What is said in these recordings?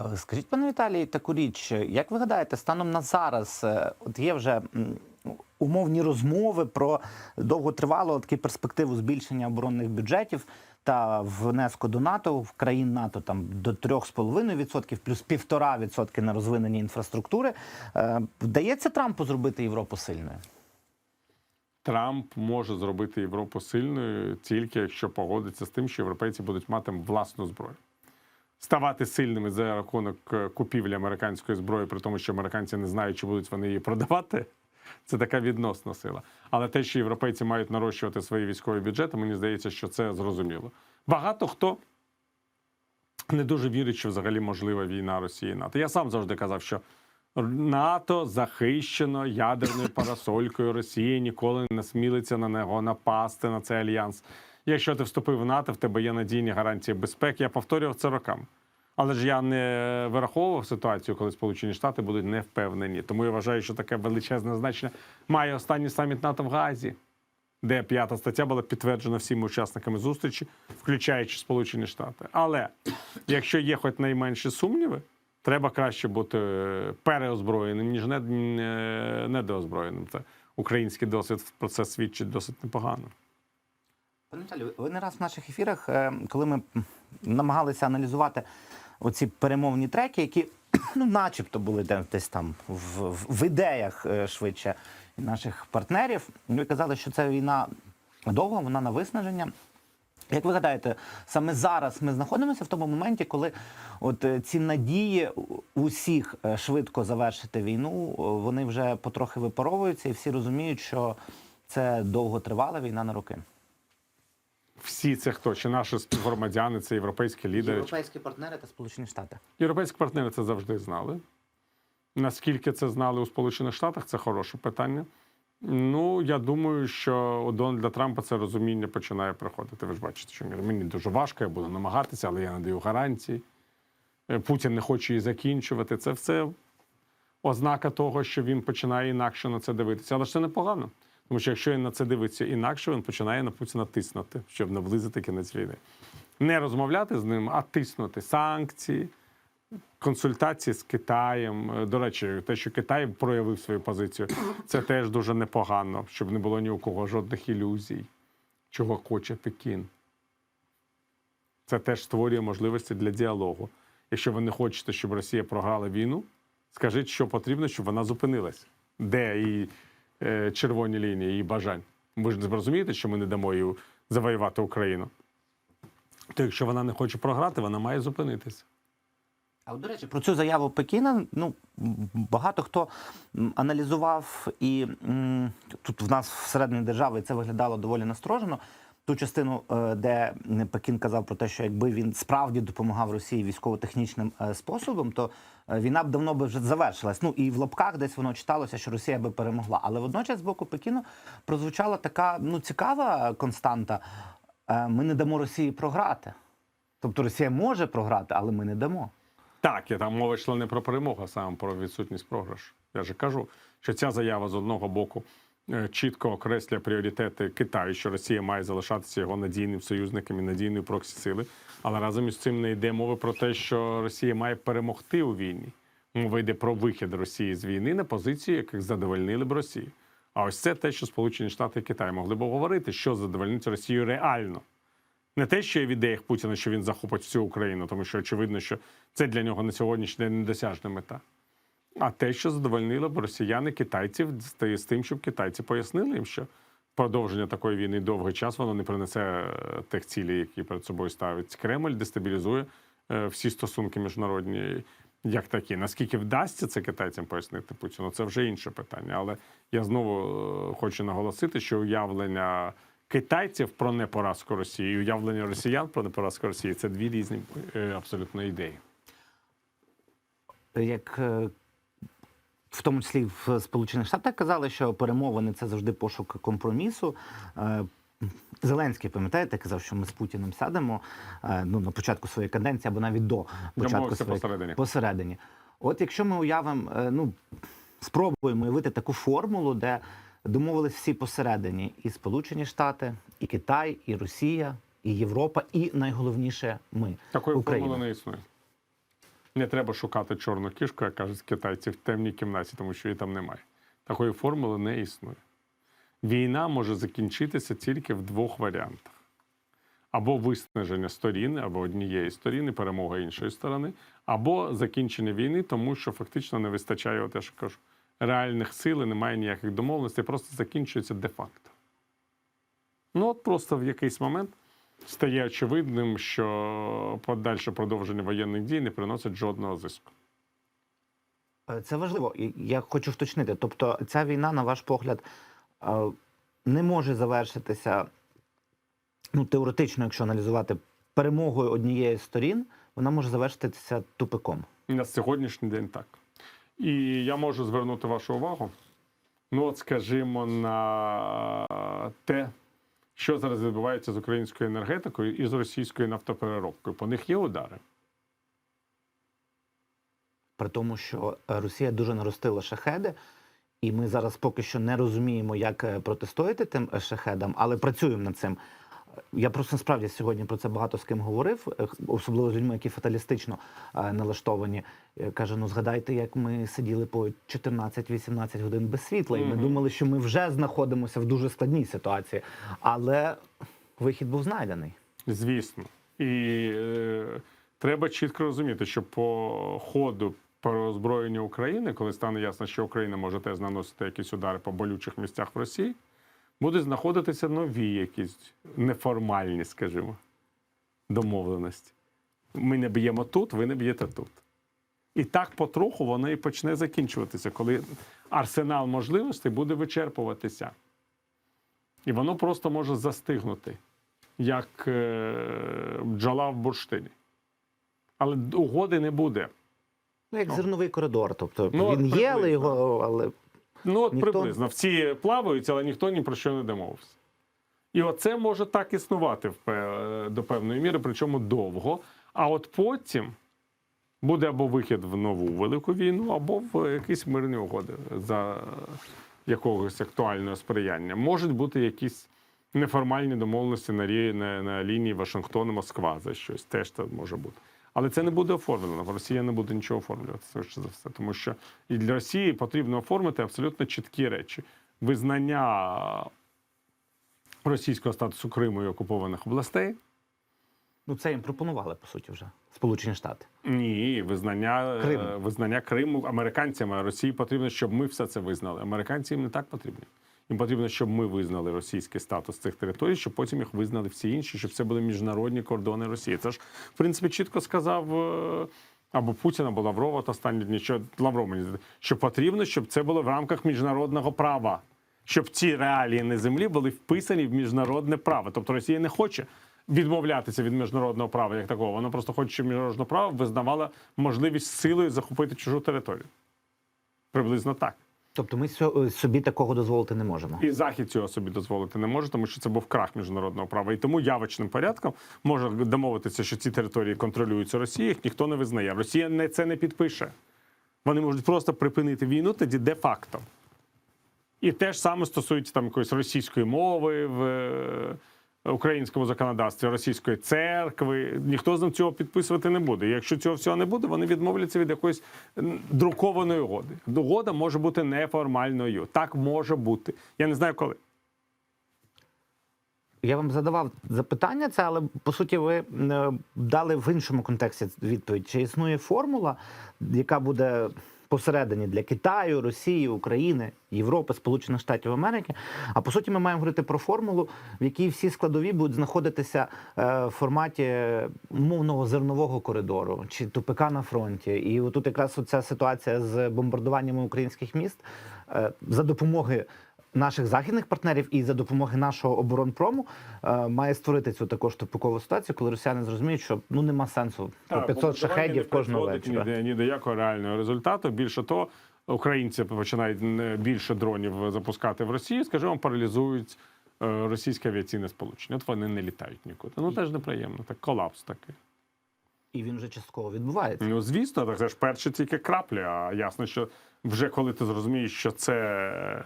Е, Скажіть, пане Віталій, таку річ, як ви гадаєте, станом на зараз е, от є вже умовні розмови про довготривалу таку перспективу збільшення оборонних бюджетів та внеску до НАТО в країн НАТО там до 3,5% плюс 1,5% на розвинення інфраструктури. Е, Вдається Трампу зробити Європу сильною? Трамп може зробити Європу сильною тільки якщо погодиться з тим, що європейці будуть мати власну зброю. Ставати сильними за рахунок е, купівлі американської зброї, при тому, що американці не знають, чи будуть вони її продавати. Це така відносна сила. Але те, що європейці мають нарощувати свої військові бюджети, мені здається, що це зрозуміло. Багато хто не дуже вірить, що взагалі можлива війна Росії і НАТО. Я сам завжди казав, що НАТО захищено ядерною парасолькою. Росія ніколи не смілиться на нього напасти на цей альянс. Якщо ти вступив в НАТО, в тебе є надійні гарантії безпеки. Я повторював це роками. Але ж я не вираховував ситуацію, коли Сполучені Штати будуть не впевнені. Тому я вважаю, що таке величезне значення має останній саміт НАТО в Газі, де п'ята стаття була підтверджена всіма учасниками зустрічі, включаючи Сполучені Штати. Але якщо є хоч найменші сумніви, треба краще бути е, переозброєним, ніж не- не- недоозброєним. Це український досвід про це свідчить досить непогано. Віталію, ви не раз в наших ефірах, е, коли ми намагалися аналізувати оці перемовні треки, які ну, начебто були десь там в, в, ідеях е, швидше наших партнерів, ви казали, що ця війна довга, вона на виснаження. Як ви гадаєте, саме зараз ми знаходимося в тому моменті, коли от е, ці надії усіх швидко завершити війну, вони вже потрохи випаровуються, і всі розуміють, що це довготривала війна на роки. Всі це хто? Чи наші співгромадяни, це європейські лідери? Європейські партнери та Сполучені Штати. Європейські партнери це завжди знали. Наскільки це знали у Сполучених Штатах, це хороше питання. Ну, я думаю, що у Дональда Трампа це розуміння починає приходити. Ви ж бачите, що мені дуже важко, я буду намагатися, але я надаю гарантії. Е, Путін не хоче її закінчувати. Це все ознака того, що він починає інакше на це дивитися. Але ж це непогано. Тому що якщо він на це дивиться інакше, він починає на Путіна тиснути, щоб наблизити кінець війни. Не розмовляти з ним, а тиснути санкції, консультації з Китаєм. Е, До речі, те, що Китай проявив свою позицію, це теж дуже непогано, щоб не було ні у кого жодних ілюзій, чого хоче Пекін. Це теж створює можливості для діалогу. Якщо ви не хочете, щоб Росія програла війну, скажіть, що потрібно, щоб вона зупинилась. Де е, червоні лінії, і бажань. Ви ж розумієте, що ми не дамо їй завоювати Україну. То якщо вона не хоче програти, вона має зупинитися. А от, до речі, про цю заяву Пекіна ну багато хто аналізував, і м, тут в нас всередині держави це виглядало доволі насторожено. Ту частину, е, де Пекін казав про те, що якби він справді допомагав Росії військово-технічним е, способом, то е, війна б давно би вже завершилась. Ну і в лапках десь воно читалося, що Росія би перемогла. Але водночас з боку Пекіну прозвучала така ну цікава константа: ми не дамо Росії програти. Тобто Росія може програти, але ми не дамо. Так, і там мова йшла не про перемогу, а саме про відсутність програшу. Я же кажу, що ця заява з одного боку чітко окреслює пріоритети Китаю, що Росія має залишатися його надійним союзником і надійною проксі сили. Але разом із цим не йде мови про те, що Росія має перемогти у війні. Мова йде про вихід Росії з війни на позиції, яких задовольнили б Росію. А ось це те, що Сполучені Штати і Китай могли б говорити, що задовольнить Росію реально. Не те, що є в ідеях Путіна, що він захопить всю Україну, тому що очевидно, що це для нього на сьогоднішній день недосяжна мета. А те, що задовольнило б росіяни китайців, з з тим, щоб китайці пояснили їм, що продовження такої війни довгий час воно не принесе е, тих цілей, які перед собою ставить Кремль, дестабілізує е, всі стосунки міжнародні як такі. Наскільки вдасться це китайцям пояснити Путіну, це вже інше питання. Але я знову е, хочу наголосити, що уявлення китайців про непоразку Росії і уявлення росіян про непоразку Росії це дві різні абсолютно ідеї. як в тому числі в Сполучених Штатах казали, що перемовини це завжди пошук компромісу. Е, Зеленський, пам'ятаєте, казав, що ми з Путіним сядемо е, ну, на початку своєї каденції або навіть до початку своєї посередині. посередині. От якщо ми уявимо, е, ну спробуємо уявити таку формулу, де домовились всі посередині: і Сполучені Штати, і Китай, і Росія, і Європа, і найголовніше ми Такої формули не існує. Не треба шукати чорну кішку, як кажуть китайці, в темній кімнаті, тому що її там немає. Такої формули не існує. Війна може закінчитися тільки в двох варіантах: або виснаження сторін, або однієї сторін, і перемога іншої сторони, або закінчення війни, тому що фактично не вистачає, от я ж кажу, реальних сил, немає ніяких домовленостей, просто закінчується де-факто. Ну, от просто в якийсь момент стає очевидним, що подальше продовження воєнних дій не приносить жодного зиску. Е, Це важливо. Я хочу вточнити. Тобто, ця війна, на ваш погляд, е, не може завершитися, ну, теоретично, якщо аналізувати перемогою однієї з сторін, вона може завершитися тупиком. На сьогоднішній день так. І я можу звернути вашу увагу, ну, от, скажімо, на те, що зараз відбувається з українською енергетикою і з російською нафтопереробкою. По них є удари. При тому, що е, Росія дуже наростила шахеди, і ми зараз поки що не розуміємо, як е, протистояти тим е, шахедам, але працюємо над цим. Я просто насправді сьогодні про це багато з ким говорив, е, особливо з людьми, які фаталістично е, налаштовані. Е, Каже: ну згадайте, як ми сиділи по 14-18 годин без світла, і ми думали, що ми вже знаходимося в дуже складній ситуації, але вихід був знайдений. Звісно. І е, треба чітко розуміти, що по ходу переозброєння України, коли стане ясно, що Україна може теж наносити якісь удари по болючих місцях в Росії, будуть знаходитися нові якісь неформальні, скажімо, домовленості. Ми не б'ємо тут, ви не б'єте тут. І так потроху воно і почне закінчуватися, коли арсенал можливостей буде вичерпуватися. І воно просто може застигнути як е, бджола в бурштині. Але угоди не буде. Ну, як Ну. зерновий коридор. Тобто Ну, він є, але його але Ну, от Ніхто- приблизно. Всі плавають, але ніхто ні про що не домовився. І оце може так існувати до певної міри, причому довго. А от потім буде або вихід в нову велику війну, або в якісь мирні угоди за якогось актуального сприяння. Можуть бути якісь неформальні домовленості на, рі- на, на лінії Вашингтон-Москва за щось. Теж це може бути. Але це не буде оформлено. Росія не буде нічого оформлювати, швидше за все. Тому що і для Росії потрібно оформити абсолютно чіткі речі: визнання російського статусу Криму і окупованих областей. ну це їм пропонували по суті вже Сполучені Штати. Ні, визнання Криму. Криму. визнання Криму американцями. Росії потрібно, щоб ми все це визнали. Американці їм не так потрібні. Їм потрібно, щоб ми визнали російський статус цих територій, щоб потім їх визнали всі інші, щоб це були міжнародні кордони Росії. Це ж, в принципі, чітко сказав е, або Путін, або Лавров от останні дні, що Лавров мені що потрібно, щоб це було в рамках міжнародного права. Щоб ці реалії на землі були вписані в міжнародне право. Тобто Росія не хоче відмовлятися від міжнародного права як такого. Вона просто хоче, щоб міжнародне право визнавало можливість силою захопити чужу територію. Приблизно так. Тобто ми собі такого дозволити не можемо. І Захід цього собі дозволити не може, тому що це був крах міжнародного права. І тому явочним порядком може домовитися, що ці території контролюються Росією, їх ніхто не визнає. Росія не це не підпише. Вони можуть просто припинити війну тоді де-факто. І те ж саме стосується там якоїсь російської мови в е, українському законодавстві, російської церкви. Ніхто з ним цього підписувати не буде. Якщо цього всього не буде, вони відмовляться від якоїсь друкованої угоди. Угода може бути неформальною. Так може бути. Я не знаю коли. Я вам задавав запитання це, але по суті ви дали в іншому контексті відповідь. Чи існує формула, яка буде посередині для Китаю, Росії, України, Європи, Сполучених Штатів Америки? А по суті, ми маємо говорити про формулу, в якій всі складові будуть знаходитися е, в форматі умовного зернового коридору чи тупика на фронті. І отут якраз оця ситуація з бомбардуваннями українських міст е, за допомоги наших західних партнерів і за допомоги нашого оборонпрому е, має створити цю також тупикову ситуацію, коли росіяни зрозуміють, що ну нема сенсу по 500 шахедів кожного вечора. ні, ні до якого реального результату. Більше того, українці починають більше дронів запускати в Росію, скажімо, паралізують е, російське авіаційне сполучення. От вони не літають нікуди. Ну теж неприємно. Так колапс такий. І він вже частково відбувається. Ну звісно, так це ж перші тільки краплі. А ясно, що вже коли ти зрозумієш, що це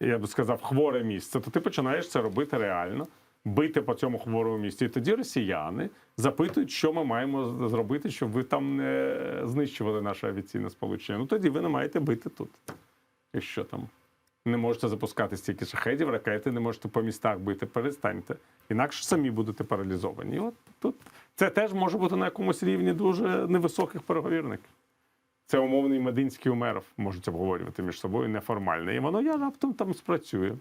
я би сказав хворе місце, то ти починаєш це робити реально. бити по цьому хворому місті. І тоді росіяни запитують, що ми маємо зробити, щоб ви там не знищували наше авіаційне сполучення. Ну тоді ви не маєте бити тут. Якщо там не можете запускати стільки шахедів, ракети, не можете по містах бити, перестаньте. Інакше самі будете паралізовані. І от тут це теж може бути на якомусь рівні дуже невисоких переговірників. Це умовний мединський умеров можуть обговорювати між собою неформально. І воно я раптом там спрацює.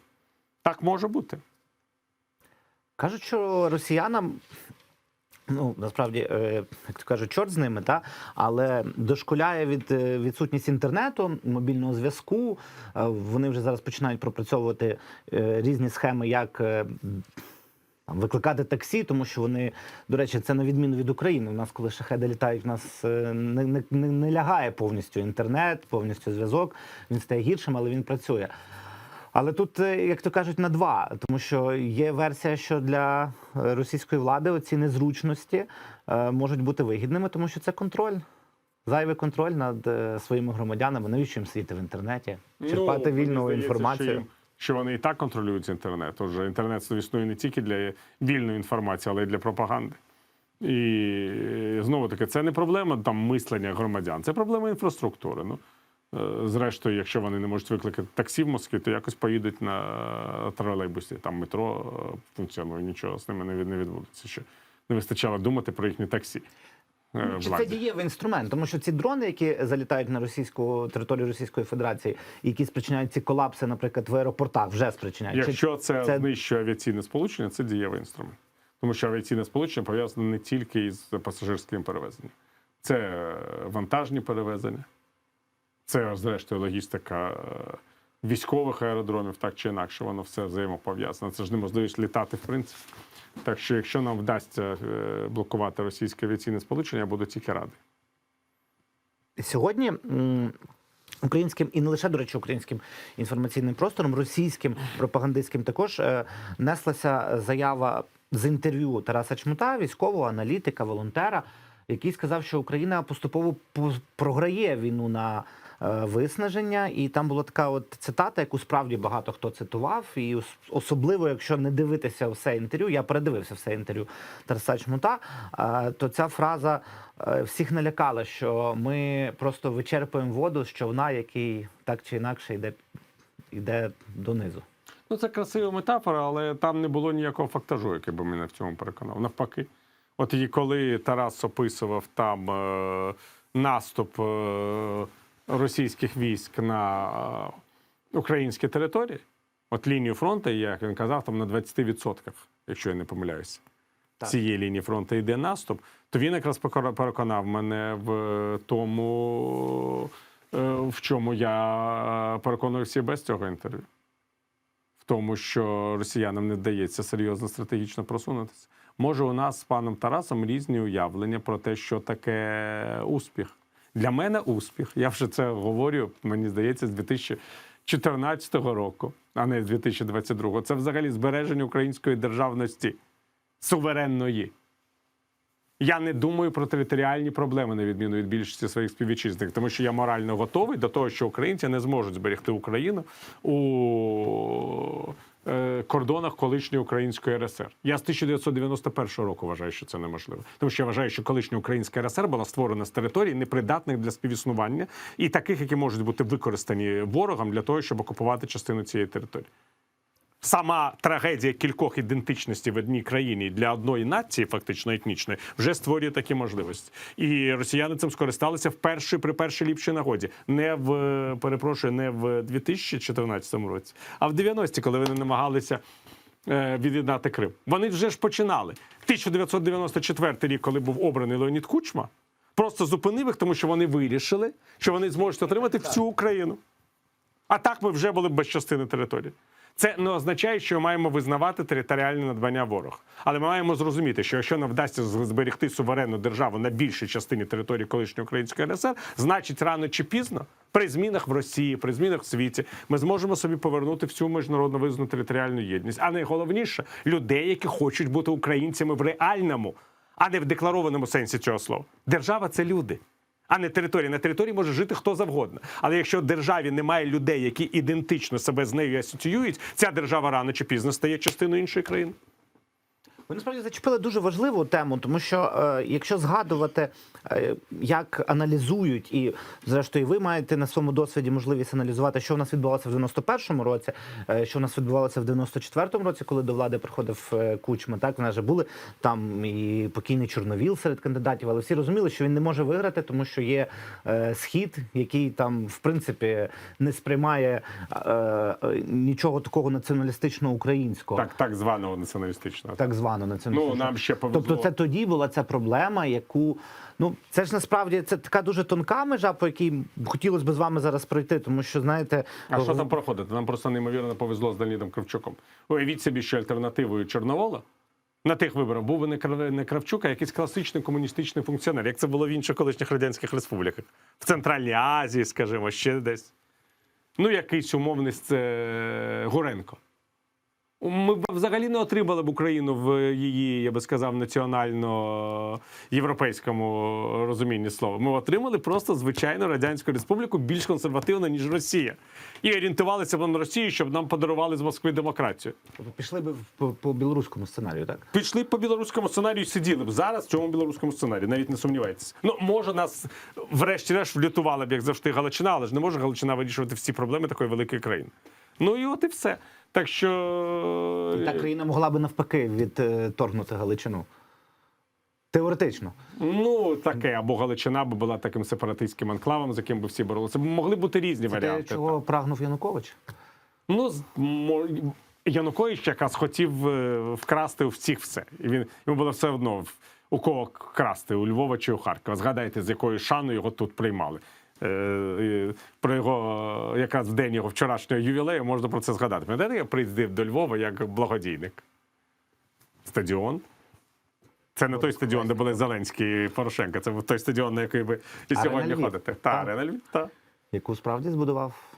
Так може бути. Кажуть, що росіянам. Ну, насправді, е, як то кажуть, чорт з ними, та? але дошкуляє від е, відсутність інтернету, мобільного зв'язку. Е, Вони вже зараз починають пропрацьовувати різні схеми, як там, викликати таксі, тому що вони, до речі, це на відміну від України. У нас, коли шахеди літають, у нас е, не, не, не, не лягає повністю інтернет, повністю зв'язок. Він стає гіршим, але він працює. Але тут, е, як то кажуть, на два, тому що є версія, що для е, російської влади оці незручності можуть бути вигідними, тому що це контроль. Зайвий контроль над своїми громадянами. Навіщо їм сидіти в інтернеті, черпати Ну, вільну інформацію. Що, вони і так контролюють інтернет. Отже, інтернет існує не тільки для вільної інформації, але й для пропаганди. І знову таки, це не проблема там мислення громадян, це проблема інфраструктури. Ну, е, зрештою, якщо вони не можуть викликати таксі в Москві, то якось поїдуть на тролейбусі. Там метро е, функціонує, нічого з ними не відбудеться. Ще не вистачало думати про їхні таксі. Е, Чи це дієвий інструмент? Тому що ці дрони, які залітають на російську територію Російської Федерації, які спричиняють ці колапси, наприклад, в аеропортах, вже спричиняють. Чи Якщо це, це- знищує авіаційне сполучення, це дієвий інструмент. Тому що авіаційне сполучення пов'язане не тільки із пасажирським перевезенням, це е, вантажні перевезення, це, зрештою, логістика е, військових аеродромів, так чи інакше, воно все взаємопов'язане. Це ж неможливість літати, в принципі. Так що, якщо нам вдасться е, блокувати російське авіаційне сполучення, я буду тільки радий. Сьогодні українським і не лише до речі, українським інформаційним простором, російським пропагандистським також е, неслася заява з інтерв'ю Тараса Чмута, військового аналітика, волонтера, який сказав, що Україна поступово по- програє війну на виснаження, і там була така от цитата, яку справді багато хто цитував, і особливо, якщо не дивитися все інтерв'ю, я передивився все інтерв'ю Тараса Чмута, е, то ця фраза е, всіх налякала, що ми просто вичерпуємо воду з човна, який так чи інакше йде, йде донизу. Ну, це красива метафора, але там не було ніякого фактажу, який би мене в цьому переконав. Навпаки. От і коли Тарас описував там е, наступ е, російських військ на е, українські території, от лінію фронту, як він казав, там на 20%, якщо я не помиляюся, Так. цієї лінії фронту йде наступ, то він якраз переконав мене в тому, е, в чому я переконуюся і без цього інтерв'ю в тому, що росіянам не вдається серйозно стратегічно просунутися. Може, у нас з паном Тарасом різні уявлення про те, що таке успіх. Для мене успіх. Я вже це говорю, мені здається, з 2014 року, а не з 2022. Це взагалі збереження української державності суверенної. Я не думаю про територіальні проблеми, на відміну від більшості своїх співвітчизників, тому що я морально готовий до того, що українці не зможуть зберегти Україну у е, кордонах колишньої української РСР. Я з 1991 року вважаю, що це неможливо, тому що я вважаю, що колишня українська РСР була створена з територій непридатних для співіснування і таких, які можуть бути використані ворогом для того, щоб окупувати частину цієї території сама трагедія кількох ідентичностей в одній країні для одної нації, фактично етнічної, вже створює такі можливості. І росіяни цим скористалися в першій при першій ліпшій нагоді, не в перепрошую, не в 2014 році, а в 90-ті, коли вони намагалися. е, Від'єднати Крим. Вони вже ж починали. 1994 рік, коли був обраний Леонід Кучма, просто зупинив їх, тому що вони вирішили, що вони зможуть отримати всю Україну. А так ми вже були б без частини території. Це не означає, що ми маємо визнавати територіальне надбання ворога. Але ми маємо зрозуміти, що якщо нам вдасться зберегти суверенну державу на більшій частині території колишньої української РСР, значить рано чи пізно, при змінах в Росії, при змінах в світі, ми зможемо собі повернути всю міжнародно визнану територіальну єдність. А найголовніше людей, які хочуть бути українцями в реальному, а не в декларованому сенсі цього слова. Держава це люди а не територія. На території може жити хто завгодно. Але якщо в державі немає людей, які ідентично себе з нею асоціюють, ця держава рано чи пізно стає частиною іншої країни. Ви насправді зачепили дуже важливу тему, тому що е, якщо згадувати, е, як аналізують, і зрештою ви маєте на своєму досвіді можливість аналізувати, що в нас відбувалося в 91-му році, е, що в нас відбувалося в 94-му році, коли до влади приходив е, Кучма. Так в нас же були там і покійний Чорновіл серед кандидатів, але всі розуміли, що він не може виграти, тому що є е, схід, який там в принципі не сприймає е, е, нічого такого націоналістично українського. Так, так званого націоналістичного. Так звано націоналістичного. Ну, нам ще повезло. Тобто, це тоді була ця проблема, яку ну це ж насправді це така дуже тонка межа, по якій хотілося б з вами зараз пройти, тому що знаєте, А що там проходити? Нам просто неймовірно повезло з Леонідом Кравчуком. Уявіть собі, що альтернативою Чорновола на тих виборах був би не Кравчук, а якийсь класичний комуністичний функціонер, як це було в інших колишніх радянських республіках, в Центральній Азії, скажімо, ще десь. Ну, якийсь умовний е, Гуренко. Ми б взагалі не отримали б Україну в її, я би сказав, національно європейському розумінні слова. Ми отримали просто звичайну радянську республіку більш консервативну, ніж Росія. І орієнтувалися б на Росію, щоб нам подарували з Москви демократію. пішли б по, по білоруському сценарію, так Пішли б по білоруському сценарію, сиділи б зараз в цьому білоруському сценарії, навіть не сумнівайтеся. Ну, може, нас врешті-решт влютувала б, як завжди, Галичина, але ж не може Галичина вирішувати всі проблеми такої великої країни. Ну і от і все. Так що та країна могла би навпаки відторгнути Галичину. Теоретично. Ну, таке, або Галичина би була таким сепаратистським анклавом, за яким би всі боролися. Могли бути різні Це те, варіанти. чого прагнув Янукович. Ну, з- Янукович якраз хотів е, вкрасти у всіх все. І він йому було все одно у кого красти, у Львова чи у Харкова. Згадайте, з якою шаною його тут приймали. Е, Про його якраз в день його вчорашнього ювілею можна про це згадати. Пам'ятаєте, я приїздив до Львова як благодійник. Стадіон. Це не той стадіон, де були Зеленський і Порошенко. Це той стадіон, на який ви і Арена сьогодні Львів. ходите. Та, Так. Арена Львів, та. Яку справді збудував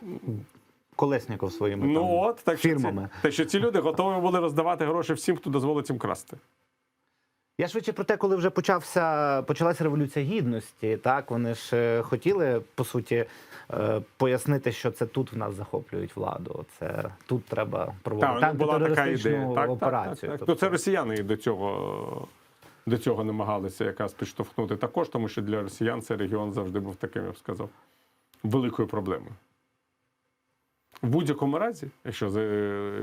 Колесніков своїми Ну там, от так що ці, фірмами. те, що ці люди готові були роздавати гроші всім, хто дозволить їм красти. Я швидше про те, коли вже почався почалася революція гідності, так вони ж е, хотіли по суті е, пояснити, що це тут в нас захоплюють владу. Це тут треба проводити ну, була така ідея. Так, так, операцію. так, так. Тобто- Ну, це росіяни і до цього, до цього намагалися якраз підштовхнути також, тому що для росіян цей регіон завжди був таким, я б сказав, великою проблемою. В будь-якому разі, якщо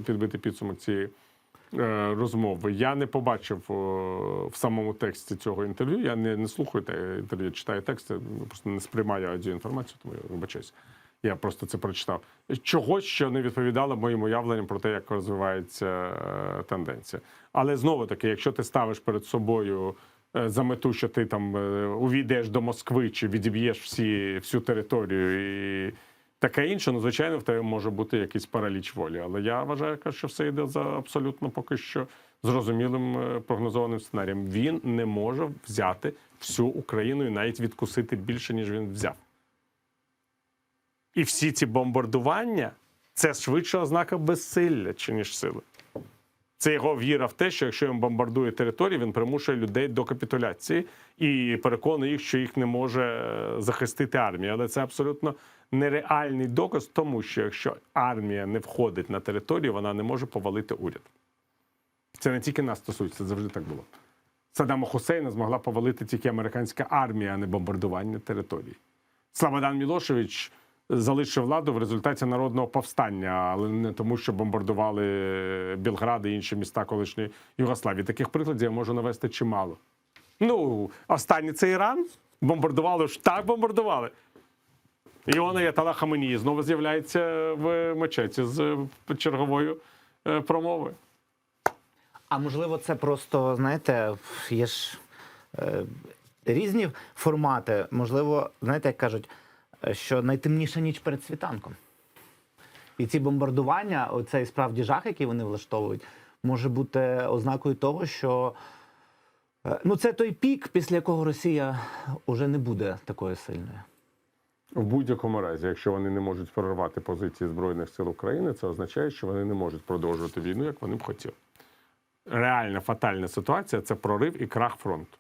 підбити підсумок цієї розмови, я не побачив е, в самому тексті цього інтерв'ю. Я не, не слухаю те інтерв'ю, читаю тексти, просто не сприймаю аудіоінформацію, тому я вибачаюся. Я просто це прочитав. Чогось, що не відповідало моїм уявленням про те, як розвивається е, тенденція. Але знову таки, якщо ти ставиш перед собою е, за мету, що ти там е, увійдеш до Москви чи відіб'єш всі, всю територію і таке інше, ну звичайно, в тебе може бути якийсь параліч волі. Але я вважаю, що все йде за абсолютно поки що зрозумілим е, прогнозованим сценарієм. Він не може взяти всю Україну і навіть відкусити більше, ніж він взяв. І всі ці бомбардування це швидше ознака безсилля, чи ніж сили. Це його віра в те, що якщо він бомбардує територію, він примушує людей до капітуляції і переконує їх, що їх не може е, захистити армія. Але це абсолютно нереальний доказ, тому що якщо армія не входить на територію, вона не може повалити уряд. Це не тільки нас стосується, це завжди так було. Саддама Хусейна змогла повалити тільки американська армія, а не бомбардування території. Слободан Мілошевич залишив владу в результаті народного повстання, але не тому, що бомбардували Білград і інші міста колишньої Югославії. Таких прикладів я можу навести чимало. Ну, останній це Іран. Бомбардували ж так бомбардували. Іона Ятала Хаменії знову з'являється в мечеті з е, черговою е, промовою. А можливо, це просто, знаєте, є ж е, різні формати. Можливо, знаєте, як кажуть, е, що найтемніша ніч перед світанком. І ці бомбардування, оцей справді жах, який вони влаштовують, може бути ознакою того, що е, ну, це той пік, після якого Росія вже не буде такою сильною. В будь-якому разі, якщо вони не можуть прорвати позиції Збройних сил України, це означає, що вони не можуть продовжувати війну, як вони б хотіли. Реальна фатальна ситуація це прорив і крах фронту.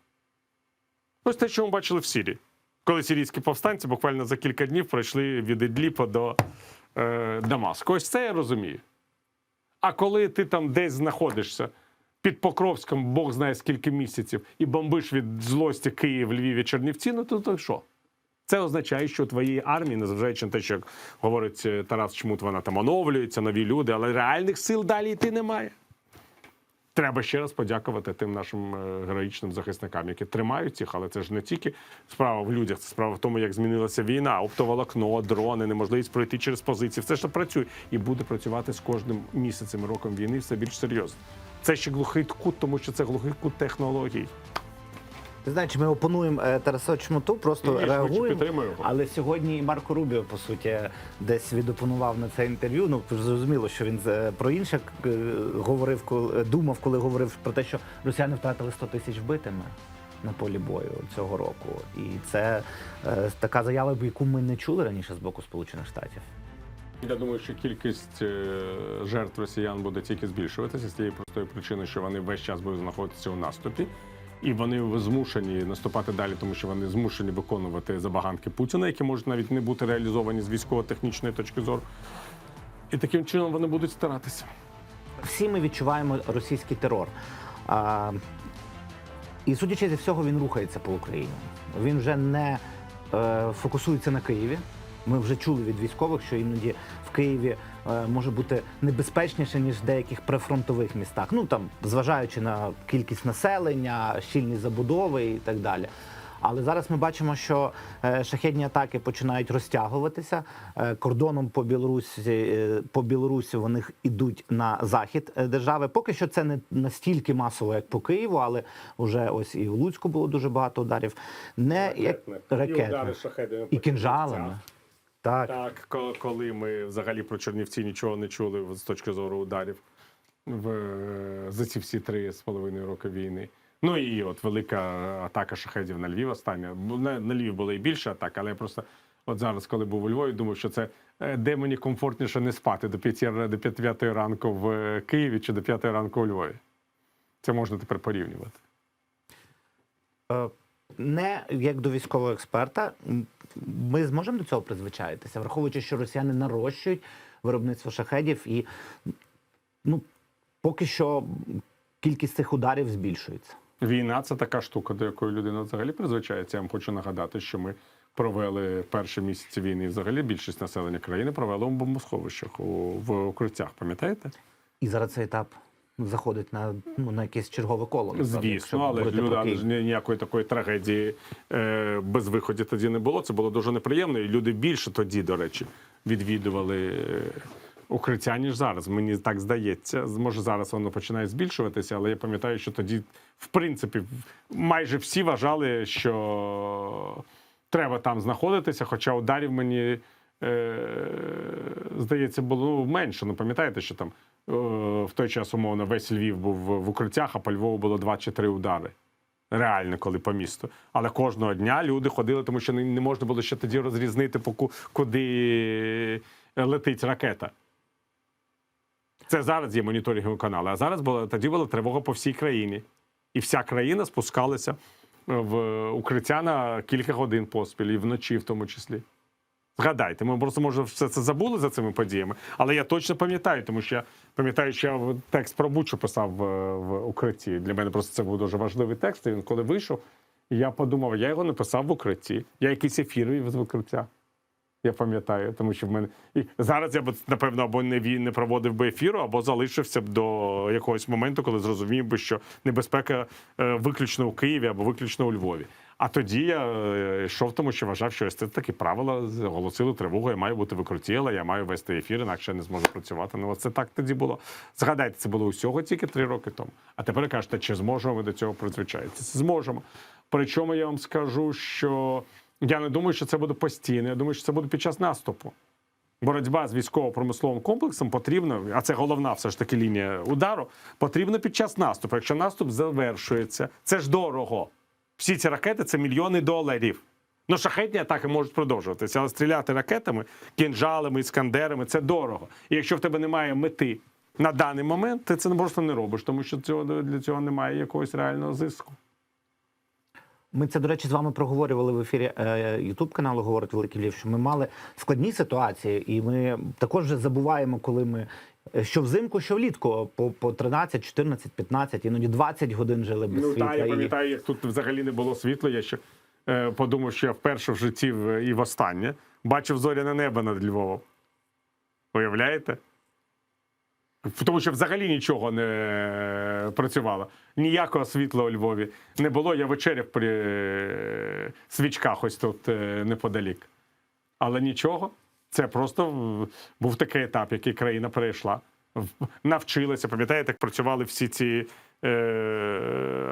Ось те, що ми бачили в Сирії. Коли сирійські повстанці буквально за кілька днів пройшли від Ідліпа до е, Дамаску. Ось це я розумію. А коли ти там десь знаходишся під Покровськом Бог знає скільки місяців, і бомбиш від злості Київ, Львів і Чернівці, ну то, то що? Це означає, що твоїй армії, незважаючи на те, що як говорить е, Тарас Чмут, вона там оновлюється, нові люди, але реальних сил далі йти немає. Треба ще раз подякувати тим нашим е, героїчним захисникам, які тримають їх, але це ж не тільки справа в людях, це справа в тому, як змінилася війна, оптоволокно, дрони, неможливість пройти через позиції. Все що працює і буде працювати з кожним місяцем роком війни все більш серйозно. Це ще глухий кут, тому що це глухий кут технологій. Ти знаєш, ми опонуємо е, Тарасу Чмуту, просто Ні, реагуємо. Але сьогодні і Марко Рубіо, по суті, десь відопонував на це інтерв'ю. Ну, зрозуміло, що він е, про інше е, говорив, думав, коли говорив про те, що росіяни втратили 100 тисяч вбитими на полі бою цього року. І це е, така заява, яку ми не чули раніше з боку Сполучених Штатів. Я думаю, що кількість жертв росіян буде тільки збільшуватися з тієї простої причини, що вони весь час будуть знаходитися у наступі, і вони змушені наступати далі, тому що вони змушені виконувати забаганки Путіна, які можуть навіть не бути реалізовані з військово-технічної точки зору. І таким чином вони будуть старатися. всі ми відчуваємо російський терор. А, і судячи зі всього, він рухається по Україні. Він вже не е, фокусується на Києві. Ми вже чули від військових, що іноді в Києві може бути небезпечніше ніж в деяких прифронтових містах. Ну там зважаючи на кількість населення, щільність забудови і так далі. Але зараз ми бачимо, що е, шахедні атаки починають розтягуватися. Е, кордоном по Білорусі е, по Білорусі вони йдуть на захід е, держави. Поки що це не настільки масово, як по Києву, але вже ось і у Луцьку було дуже багато ударів. Не як ракетних. і кінжалами. Так. Так, коли ми взагалі про Чернівці нічого не чули з точки зору ударів в, за ці всі три з половиною роки війни. Ну і от велика атака шахедів на Львів остання. На, на Львів було і більше атак, але я просто от зараз, коли був у Львові, думав, що це е, де мені комфортніше не спати до 5, до 5 ранку в е, Києві чи до 5 ранку у Львові. Це можна тепер порівнювати. Не як до військового експерта, ми зможемо до цього призвичаїтися, враховуючи, що росіяни нарощують виробництво шахедів, і ну поки що кількість цих ударів збільшується. Війна це така штука, до якої людина взагалі призвичається. Я вам хочу нагадати, що ми провели перші місяці війни. Взагалі більшість населення країни провели у бомбосховищах у в укриттях. Пам'ятаєте? І зараз цей етап заходить на ну на якесь чергове коло. Звісно, але люди ж ні- ніякої такої трагедії е, без виходу тоді не було. Це було дуже неприємно. І люди більше тоді, до речі, відвідували е, укриття, ніж зараз. Мені так здається. Може, зараз воно починає збільшуватися, але я пам'ятаю, що тоді, в принципі, майже всі вважали, що треба там знаходитися, хоча ударів мені. Е, здається, було ну, менше. Ну, пам'ятаєте, що там в той час, умовно, весь Львів був в укриттях, а по Львову було 2 чи 3 удари. Реально, коли по місту. Але кожного дня люди ходили, тому що не, можна було ще тоді розрізнити, куди е, летить ракета. Це зараз є моніторингові канали. А зараз була тоді була тривога по всій країні. І вся країна спускалася в укриття на кілька годин поспіль, і вночі в тому числі. Згадайте, ми просто може все це забули за цими подіями, але я точно пам'ятаю, тому що я пам'ятаю, що я текст про Бучу писав в, в укритті. Для мене просто це був дуже важливий текст. І він коли вийшов, я подумав, я його написав в укритті. Я якийсь ефір вів з укриття. Я пам'ятаю, тому що в мене і зараз я б напевно або не ві- не проводив би ефіру, або залишився б до якогось моменту, коли зрозумів би, що небезпека е, виключно у Києві або виключно у Львові. А тоді я е, йшов, тому що вважав, що це такі правила оголосили тривогу. Я маю бути в укритті, але я маю вести ефір, інакше я не зможу працювати. Ну, це так тоді було. Згадайте, це було усього тільки три роки тому. А тепер кажете, чи зможемо ми до цього призвичаїтися? Зможемо. Причому я вам скажу, що я не думаю, що це буде постійно. Я думаю, що це буде під час наступу. Боротьба з військово-промисловим комплексом потрібна, а це головна все ж таки лінія удару, потрібна під час наступу. Якщо наступ завершується, це ж дорого. Всі ці ракети це мільйони доларів. Ну, шахетні атаки можуть продовжуватися, але стріляти ракетами, кінжалами, іскандерами це дорого. І якщо в тебе немає мети на даний момент, ти це просто не робиш, тому що цього для цього немає якогось реального зиску. Ми це, до речі, з вами проговорювали в ефірі Ютуб каналу Говорить Великий Львів, що ми мали складні ситуації, і ми також забуваємо, коли ми е, що взимку, що влітку по, по 13, 14, 15, іноді 20 годин жили без Ну світла. так, я пам'ятаю, як тут взагалі не було світла. Я ще е, подумав, що я вперше в житті в- і востаннє бачив зоряне небо над Львовом. Уявляєте? Тому що взагалі нічого не е, працювало. Ніякого світла у Львові не було. Я вечеряв при е, свічках ось тут е, неподалік. Але нічого. Це просто був такий етап, який країна перейшла. Навчилася, пам'ятаєте, як працювали всі ці е,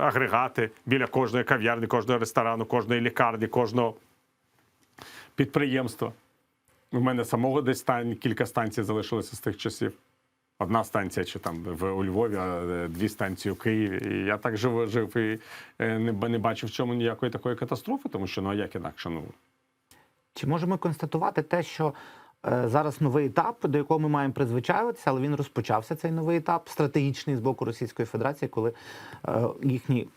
агрегати біля кожної кав'ярні, кожного ресторану, кожної лікарні, кожного підприємства. У мене самого десь кілька станцій залишилося з тих часів. Одна станція чи там в у Львові, а е, дві станції у Києві. І я так жив, жив і е, не, не бачив в цьому ніякої такої катастрофи, тому що ну а як інакше? Ну Чи можемо констатувати те, що е, зараз новий етап, до якого ми маємо призвичаюватися, але він розпочався цей новий етап стратегічний з боку Російської Федерації, коли е, їхні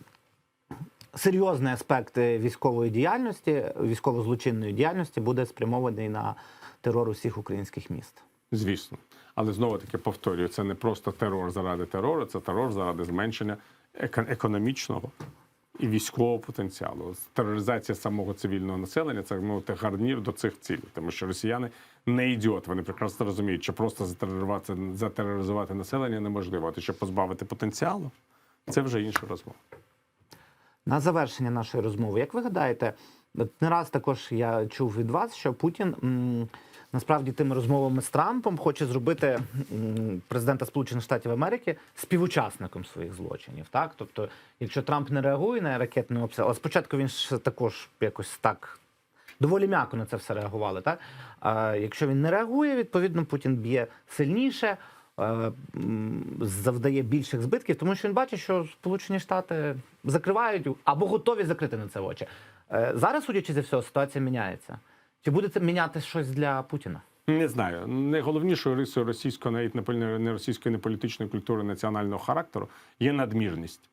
серйозний аспект е, військової діяльності, військово-злочинної діяльності буде спрямований на терор усіх українських міст. Звісно. Але знову таки повторюю, це не просто терор заради терору, це терор заради зменшення економічного і військового потенціалу. Тероризація самого цивільного населення це ну, те гарнір до цих цілей, тому що росіяни не ідіот. Вони прекрасно розуміють, що просто затероризувати, затероризувати населення неможливо. А те, щоб позбавити потенціалу, це вже інша розмова. На завершення нашої розмови, як ви гадаєте, не раз також я чув від вас, що Путін насправді тими розмовами з Трампом хоче зробити президента Сполучених Штатів Америки співучасником своїх злочинів. Так, тобто, якщо Трамп не реагує на ракетний обстріл, але спочатку він ж також якось так. Доволі м'яко на це все реагували. Так? А якщо він не реагує, відповідно Путін б'є сильніше, е, завдає більших збитків, тому що він бачить, що Сполучені Штати закривають або готові закрити на це очі. Е, Зараз, судячи зі всього, ситуація міняється. Чи буде це міняти щось для Путіна? Не знаю. Найголовнішою рисою російської, навіть не російської, не політичної культури національного характеру є надмірність.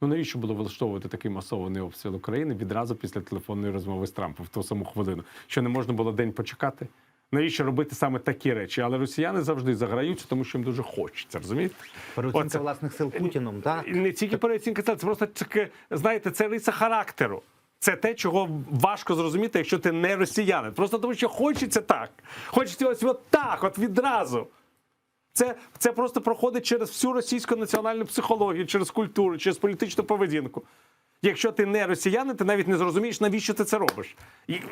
Ну навіщо було влаштовувати такий масований обстріл України відразу після телефонної розмови з Трампом в ту саму хвилину? Що не можна було день почекати? Навіщо робити саме такі речі? Але росіяни завжди заграються, тому що їм дуже хочеться. Розумієте? Переоцінка Оце. власних сил Путіном, так? Не тільки переоцінка, це це просто таке, знаєте, це риса характеру. Це те, чого важко зрозуміти, якщо ти не росіянин. Просто тому, що хочеться так. Хочеться ось от так, от відразу. Це, це просто проходить через всю російську національну психологію, через культуру, через політичну поведінку. Якщо ти не росіянин, ти навіть не зрозумієш, навіщо ти це робиш.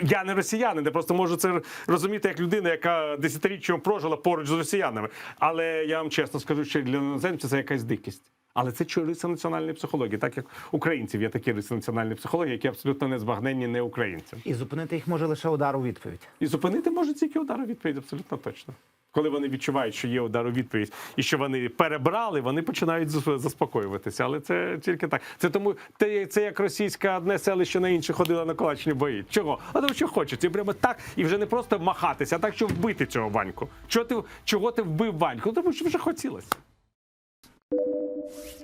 Я не росіянин, я просто можу це розуміти як людина, яка десятиріччям прожила поруч з росіянами. Але я вам чесно скажу, що для іноземців це якась дикість. Але це чу- риси національної психології, так як українців є такі риси національної психології, які абсолютно не збагненні не українцям. І зупинити їх може лише удар у відповідь. І зупинити можуть тільки удар у відповідь, абсолютно точно. Коли вони відчувають, що є удар у відповідь, і що вони перебрали, вони починають заспокоюватися. Але це тільки так. Це тому те- це як російська одне селище на інше ходила на кулачні бої. Чого? А тому що хочеться. І прямо так, і вже не просто махатися, а так, щоб вбити цього Ваньку. Чого ти, чого ти вбив Ваньку? Ну, Тому що вже хотілося. Thank you